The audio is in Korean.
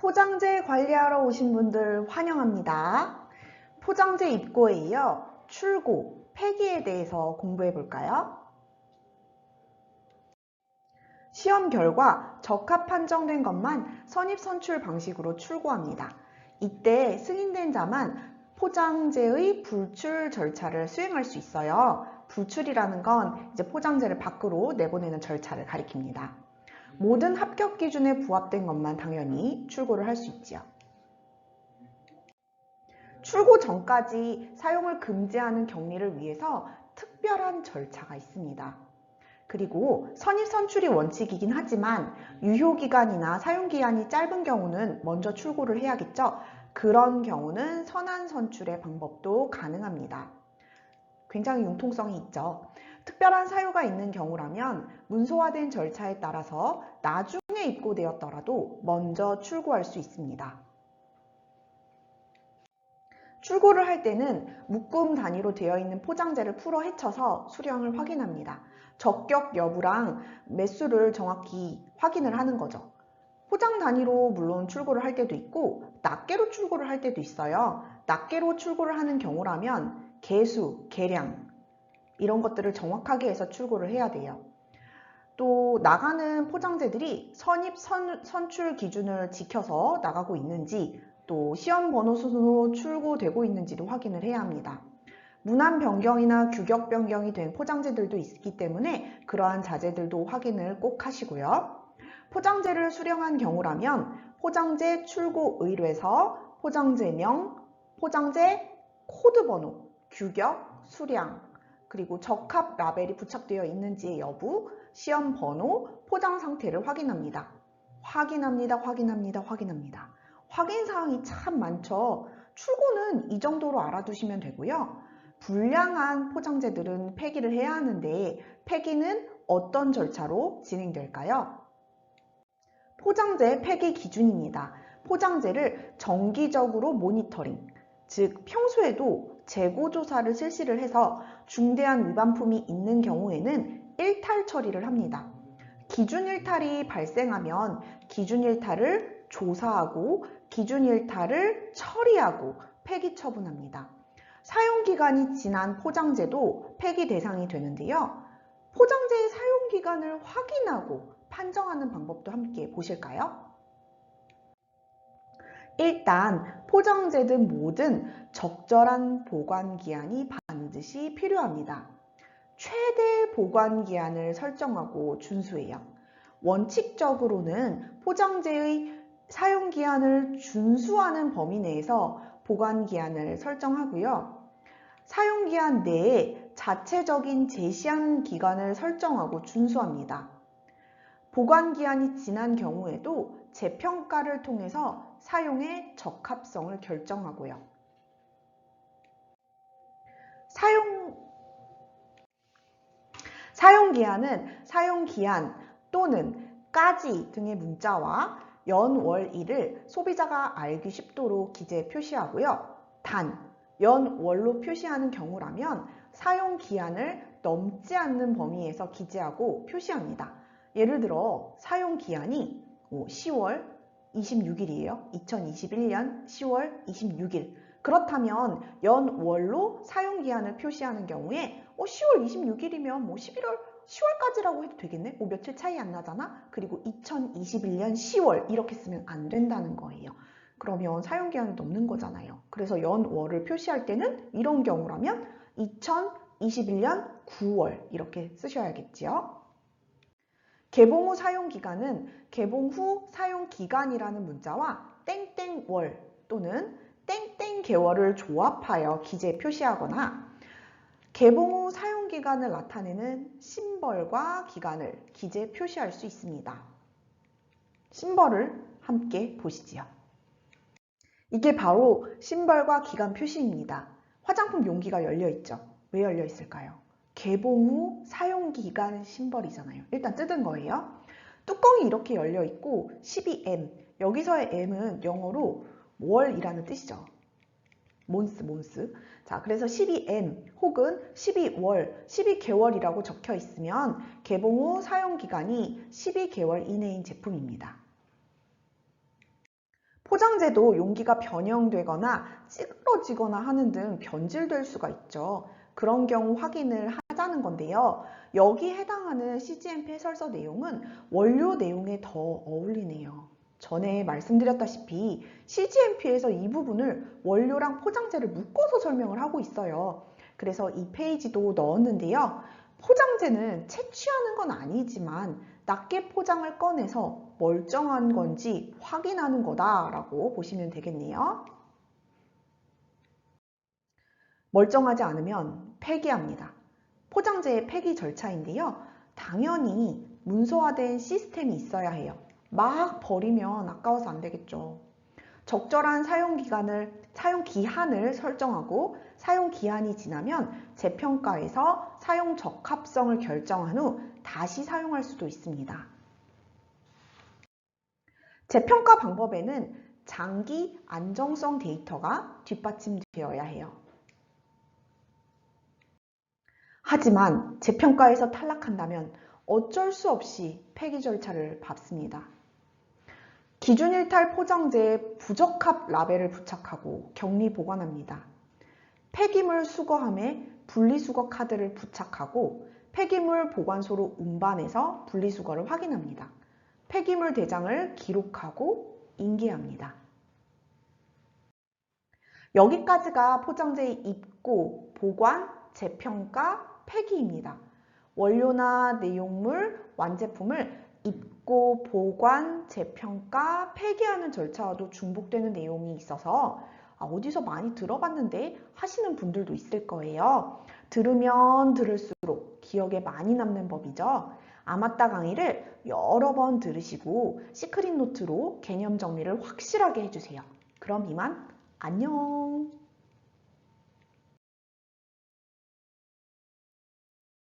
포장재 관리하러 오신 분들 환영합니다. 포장재 입고에 이어 출고, 폐기에 대해서 공부해 볼까요? 시험 결과 적합 판정된 것만 선입선출 방식으로 출고합니다. 이때 승인된 자만 포장재의 불출 절차를 수행할 수 있어요. 불출이라는 건 이제 포장재를 밖으로 내보내는 절차를 가리킵니다. 모든 합격 기준에 부합된 것만 당연히 출고를 할 수 있지요. 출고 전까지 사용을 금지하는 격리를 위해서 특별한 절차가 있습니다. 그리고 선입 선출이 원칙이긴 하지만 유효기간이나 사용기한이 짧은 경우는 먼저 출고를 해야겠죠. 그런 경우는 선안 선출의 방법도 가능합니다. 굉장히 융통성이 있죠. 특별한 사유가 있는 경우라면 문서화된 절차에 따라서 나중에 입고되었더라도 먼저 출고할 수 있습니다. 출고를 할 때는 묶음 단위로 되어 있는 포장재를 풀어 헤쳐서 수량을 확인합니다. 적격 여부랑 매수를 정확히 확인을 하는 거죠. 포장 단위로 물론 출고를 할 때도 있고 낱개로 출고를 할 때도 있어요. 낱개로 출고를 하는 경우라면 개수, 개량 이런 것들을 정확하게 해서 출고를 해야 돼요. 또 나가는 포장재들이 선입 선, 선출 기준을 지켜서 나가고 있는지 또 시험 번호 순으로 출고되고 있는지도 확인을 해야 합니다. 문안 변경이나 규격 변경이 된 포장재들도 있기 때문에 그러한 자재들도 확인을 꼭 하시고요. 포장재를 수령한 경우라면 포장재 출고 의뢰서 포장재명, 포장재 코드 번호, 규격, 수량, 그리고 적합 라벨이 부착되어 있는지의 여부, 시험 번호, 포장 상태를 확인합니다. 확인합니다, 확인합니다, 확인합니다. 확인 사항이 참 많죠. 출고는 이 정도로 알아두시면 되고요. 불량한 포장재들은 폐기를 해야 하는데 폐기는 어떤 절차로 진행될까요? 포장재 폐기 기준입니다. 포장재를 정기적으로 모니터링, 즉 평소에도 재고 조사를 실시를 해서 중대한 위반품이 있는 경우에는 일탈 처리를 합니다. 기준 일탈이 발생하면 기준 일탈을 조사하고 기준 일탈을 처리하고 폐기 처분합니다. 사용기간이 지난 포장재도 폐기 대상이 되는데요. 포장재의 사용기간을 확인하고 판정하는 방법도 함께 보실까요? 일단 포장재든 뭐든 적절한 보관 기한이 반드시 필요합니다. 최대 보관 기한을 설정하고 준수해요. 원칙적으로는 포장재의 사용 기한을 준수하는 범위 내에서 보관 기한을 설정하고요. 사용 기한 내에 자체적인 제시한 기간을 설정하고 준수합니다. 보관 기한이 지난 경우에도 재평가를 통해서 사용의 적합성을 결정하고요. 사용 사용 기한은 사용 기한 또는 까지 등의 문자와 연, 월, 일을 소비자가 알기 쉽도록 기재에 표시하고요. 단, 연, 월로 표시하는 경우라면 사용 기한을 넘지 않는 범위에서 기재하고 표시합니다. 예를 들어 사용 기한이 10월 26일이에요. 2021년 10월 26일. 그렇다면 연월로 사용 기한을 표시하는 경우에 10월 26일이면 뭐 11월 10월까지라고 해도 되겠네? 뭐 며칠 차이 안 나잖아? 그리고 2021년 10월 이렇게 쓰면 안 된다는 거예요. 그러면 사용 기한이 넘는 거잖아요. 그래서 연월을 표시할 때는 이런 경우라면 2021년 9월 이렇게 쓰셔야겠지요. 개봉 후 사용 기간은 개봉 후 사용 기간이라는 문자와 땡땡월 또는 땡땡 개월을 조합하여 기재에 표시하거나 개봉 후 사용 기간을 나타내는 심벌과 기간을 기재에 표시할 수 있습니다. 심벌을 함께 보시지요. 이게 바로 심벌과 기간 표시입니다. 화장품 용기가 열려 있죠. 왜 열려 있을까요? 개봉 후 사용 기간 심벌이잖아요. 일단 뜯은 거예요. 뚜껑이 이렇게 열려 있고 12M 여기서의 M은 영어로 월이라는 뜻이죠. 몬스 몬스 자 그래서 12M 혹은 12월 12개월이라고 적혀 있으면 개봉 후 사용기간이 12개월 이내인 제품입니다. 포장재도 용기가 변형되거나 찌그러지거나 하는 등 변질될 수가 있죠. 그런 경우 확인을 하자는 건데요. 여기 해당하는 CGMP 해설서 내용은 원료 내용에 더 어울리네요. 전에 말씀드렸다시피 CGMP에서 이 부분을 원료랑 포장재를 묶어서 설명을 하고 있어요. 그래서 이 페이지도 넣었는데요. 포장재는 채취하는 건 아니지만 낱개 포장을 꺼내서 멀쩡한 건지 확인하는 거다라고 보시면 되겠네요. 멀쩡하지 않으면 폐기합니다. 포장재의 폐기 절차인데요. 당연히 문서화된 시스템이 있어야 해요. 막 버리면 아까워서 안 되겠죠. 적절한 사용 기간을 사용 기한을 설정하고 사용 기한이 지나면 재평가에서 사용 적합성을 결정한 후 다시 사용할 수도 있습니다. 재평가 방법에는 장기 안정성 데이터가 뒷받침되어야 해요. 하지만 재평가에서 탈락한다면 어쩔 수 없이 폐기 절차를 밟습니다. 기준 일탈 포장재에 부적합 라벨을 부착하고 격리 보관합니다. 폐기물 수거함에 분리수거 카드를 부착하고 폐기물 보관소로 운반해서 분리수거를 확인합니다. 폐기물 대장을 기록하고 인계합니다. 여기까지가 포장재의 입고, 보관, 재평가, 폐기입니다. 원료나 내용물, 완제품을 입고, 보관, 재평가, 폐기하는 절차와도 중복되는 내용이 있어서 아, 어디서 많이 들어봤는데 하시는 분들도 있을 거예요. 들으면 들을수록 기억에 많이 남는 법이죠. 아마따 강의를 여러 번 들으시고 시크릿 노트로 개념 정리를 확실하게 해주세요. 그럼 이만 안녕!